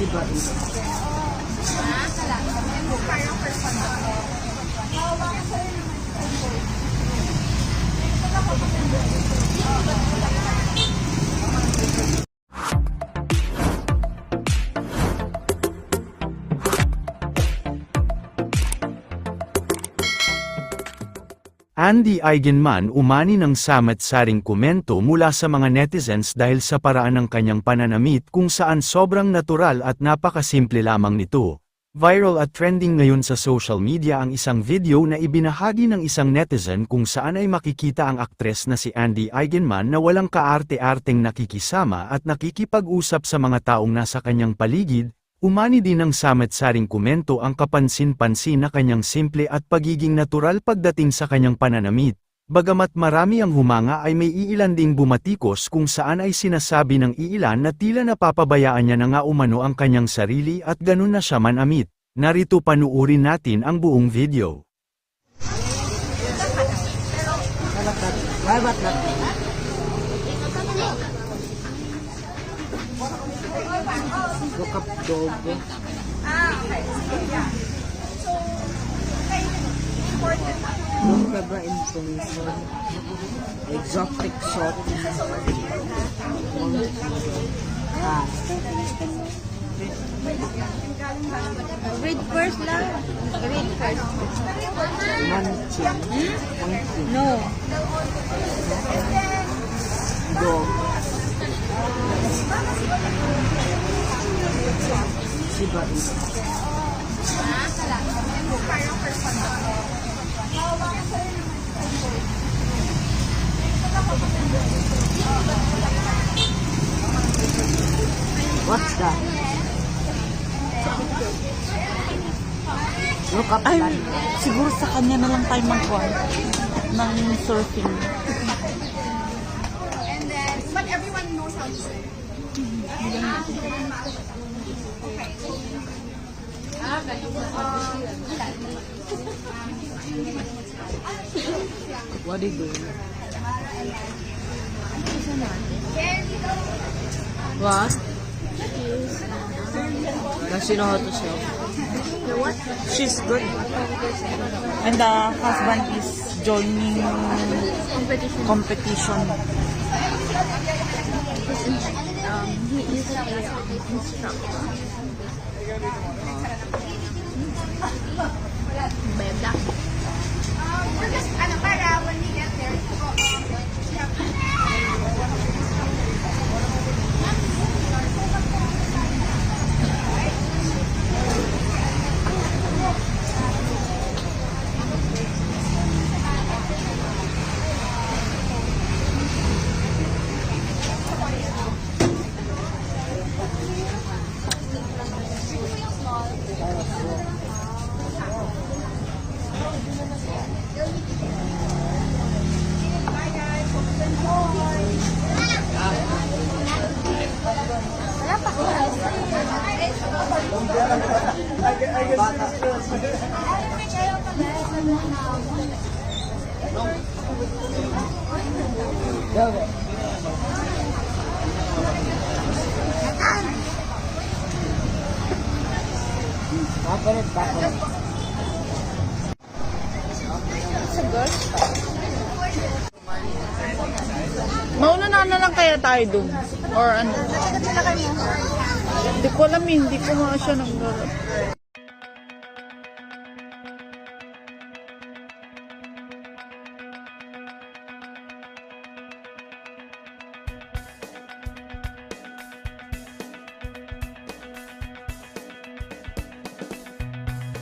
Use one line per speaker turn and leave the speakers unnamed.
Shiba Inu.
Andy Eigenman umani ng samat-saring komento mula sa mga netizens dahil sa paraan ng kanyang pananamit kung saan sobrang natural at napakasimple lamang nito. Viral at trending ngayon sa social media ang isang video na ibinahagi ng isang netizen kung saan ay makikita ang aktres na si Andy Eigenman na walang kaarte-arteng nakikisama at nakikipag-usap sa mga taong nasa kanyang paligid, Umani din ng samat-saring komento ang kapansin-pansin na kanyang simple at pagiging natural pagdating sa kanyang pananamit. Bagamat marami ang humanga ay may iilan ding bumatikos kung saan ay sinasabi ng iilan na tila napapabayaan niya na nga umano ang kanyang sarili at ganun na siya manamit. Narito panuurin natin ang buong video.
Talakat. Why Look up dog. Yung Baba information. Exotic shop. Ah,
Read first lang. Read first.
manchin. Manchin.
No.
Shiba Inu. What's that? Look up
Ay, siguro sa kanya na lang tayo magkuhan ng surfing.
And then, but everyone knows how to swim.
What do you do? What? Does she know how to swim?
She's good. And the husband is joining
Competition.
competition.
He is
Mauna na na lang kaya tayo dun. Or ano. Hindi ko alam eh, hindi ko nga siya nag